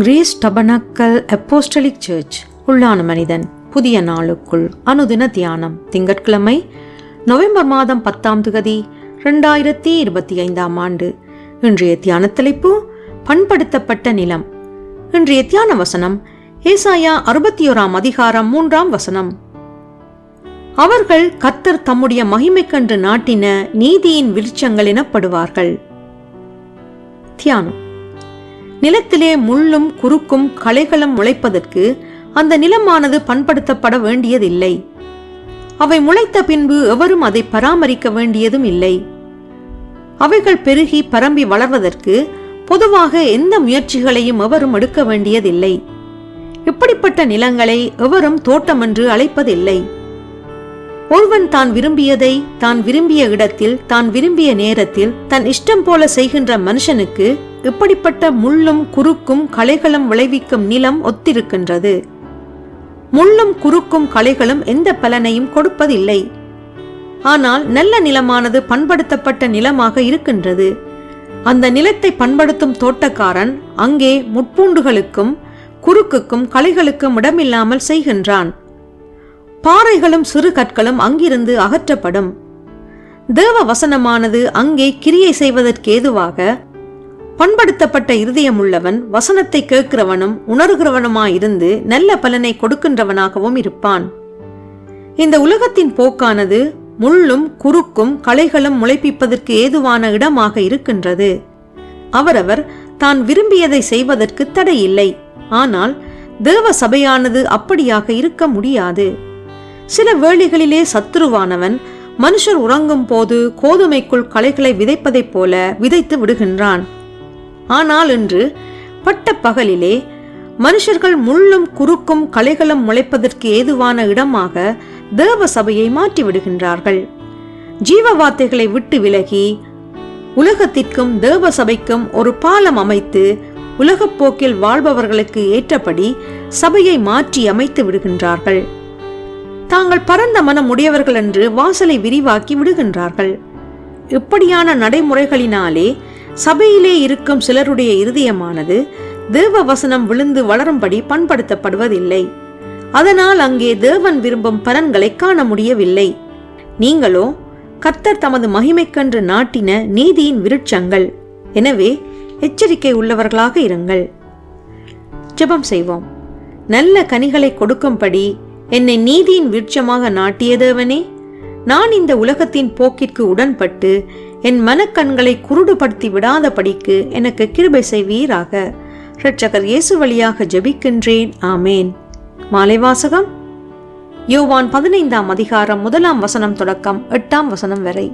Grace tabernacle apostolic search உள்ளான மனிதன் புதிய நாளுக்குள் அனுதின தியானம். திங்கட்கிழமை நவம்பர் மாதம் பத்தாம் திகதி ரெண்டாயிரத்தி இருபத்தி ஐந்தாம் ஆண்டு. இன்றைய தியான தலைப்பு பண்படுத்தப்பட்ட நிலம். இன்றைய தியான வசனம் ஏசாயா அறுபத்தி ஓராம் அதிகாரம் மூன்றாம் வசனம். அவர்கள் கத்தர் தம்முடைய மகிமைக்கன்று நாட்டின நீதியின் விருட்சங்கள் எனப்படுவார்கள். தியானம். நிலத்திலே முள்ளும் குறுக்கும் களைகளும் முளைப்பதற்கு அந்த நிலமானது பண்படுத்தப்பட வேண்டியதில்லை. அவை முளைத்த பின்பு எவரும் அதை பராமரிக்க வேண்டியதும் இல்லை. அவைகள் பெருகி பரம்பி வளர்வதற்கு பொதுவாக எந்த முயற்சிகளையும் எவரும் எடுக்க வேண்டியதில்லை. இப்படிப்பட்ட நிலங்களை எவரும் தோட்டம் என்று அழைப்பதில்லை. ஒருவன் தான் விரும்பியதை தான் விரும்பிய இடத்தில் தான் விரும்பிய நேரத்தில் தன் இஷ்டம் போல செய்கின்ற மனுஷனுக்கு இப்படிப்பட்ட முள்ளும் குறுக்கும் களைகளும் விளைவிக்கும் நிலம் ஒத்திருக்கின்றது. முள்ளும் குறுக்கும் களைகளும் எந்த பலனையும் கொடுப்பதில்லை. ஆனால் நல்ல நிலமானது பண்படுத்தப்பட்ட நிலமாக இருக்கின்றது. அந்த நிலத்தை பண்படுத்தும் தோட்டக்காரன் அங்கே முட்பூண்டுகளுக்கும் குறுக்குக்கும் களைகளுக்கும் இடமில்லாமல் செய்கின்றான். பாறைகளும் சிறு கற்களும் அங்கிருந்து அகற்றப்படும். தேவ வசனமானது அங்கே கிரியை செய்வதற்கேதுவாக பண்படுத்தப்பட்ட பண்படுத்தப்பட்ட இருதயமுள்ளவன் வசனத்தை கேட்கிறவனும் உணர்கிறவனுமாயிருந்து நல்ல பலனை கொடுக்கின்றவனாகவும் இருப்பான். இந்த உலகத்தின் போக்கானது முள்ளும் குறுக்கும் களைகளும் முளைப்பிப்பதற்கு ஏதுவான இடமாக இருக்கின்றது. அவரவர் தான் விரும்பியதை செய்வதற்கு தடையில்லை ஆனால் தேவ சபையானது அப்படியாக இருக்க முடியாது. சில வேளைகளிலே சத்துருவானவன் மனுஷர் உறங்கும் போது கோதுமைக்குள் களைகளை விதைப்பதைப் போல விதைத்து விடுகின்றான். ஆனால் இன்று பட்ட பகலிலே மனுஷர்கள் முள்ளும் குறுக்கும் கலைகளும் முளைப்பதற்கு ஏதுவான இடமாக தேவ சபையை மாற்றி விடுகின்றார்கள் ஜீவ வார்த்தைகளை விட்டு விலகி உலகத்திற்கும் தேவ சபைக்கும் ஒரு பாலம் அமைத்து உலகப் போக்கில் வாழ்பவர்களுக்கு ஏற்றபடி சபையை மாற்றி அமைத்து விடுகின்றார்கள். தாங்கள் பரந்த மனம் உடையவர்கள் என்று வாசலை விரிவாக்கி விடுகின்றார்கள். இப்படியான நடைமுறைகளினாலே சபையிலே இருக்கும் சிலருடைய இருதயமானது தேவ வசனம் விழுந்து வளரும்படி பண்படுத்தப்படுவதில்லை. அதனால் அங்கே தேவன் விரும்பும் பலன்களை காண முடியவில்லை. நீங்களோ கர்த்தர் தமது மகிமைக்கன்று நாட்டின நீதியின் விருட்சங்கள். எனவே எச்சரிக்கை உள்ளவர்களாக இருங்கள். ஜெபம் செய்வோம். நல்ல கனிகளை கொடுக்கும்படி என்னை நீதியின் விருட்சமாக நாட்டிய தேவனே நான் இந்த உலகத்தின் போக்கிற்கு உடன்பட்டு என் மனக்கண்களை குருடுபடுத்தி விடாதபடிக்கு எனக்கு கிருபை செய்வீராக. இரட்சகர் இயேசு வழியாக ஜெபிக்கின்றேன். ஆமேன். மாலை வாசகம். யோவான் பதினைந்தாம் அதிகாரம் முதலாம் வசனம் தொடக்கம் எட்டாம் வசனம் வரை.